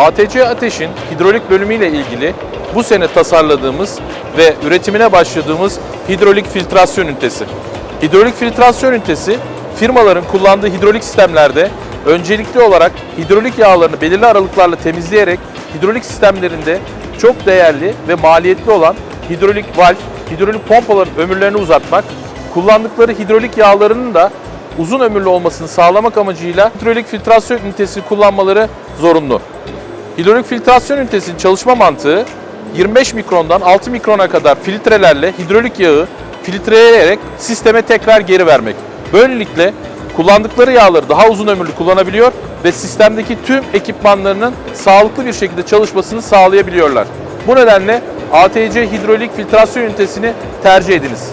ATC Ateş'in hidrolik bölümüyle ilgili bu sene tasarladığımız ve üretimine başladığımız hidrolik filtrasyon ünitesi. Hidrolik filtrasyon ünitesi firmaların kullandığı hidrolik sistemlerde öncelikli olarak hidrolik yağlarını belirli aralıklarla temizleyerek hidrolik sistemlerinde çok değerli ve maliyetli olan hidrolik valv, hidrolik pompaların ömürlerini uzatmak, kullandıkları hidrolik yağlarının da uzun ömürlü olmasını sağlamak amacıyla hidrolik filtrasyon ünitesini kullanmaları zorunlu. Hidrolik filtrasyon ünitesinin çalışma mantığı 25 mikrondan 6 mikrona kadar filtrelerle hidrolik yağı filtreleyerek sisteme tekrar geri vermek. Böylelikle kullandıkları yağları daha uzun ömürlü kullanabiliyor ve sistemdeki tüm ekipmanlarının sağlıklı bir şekilde çalışmasını sağlayabiliyorlar. Bu nedenle ATC hidrolik filtrasyon ünitesini tercih ediniz.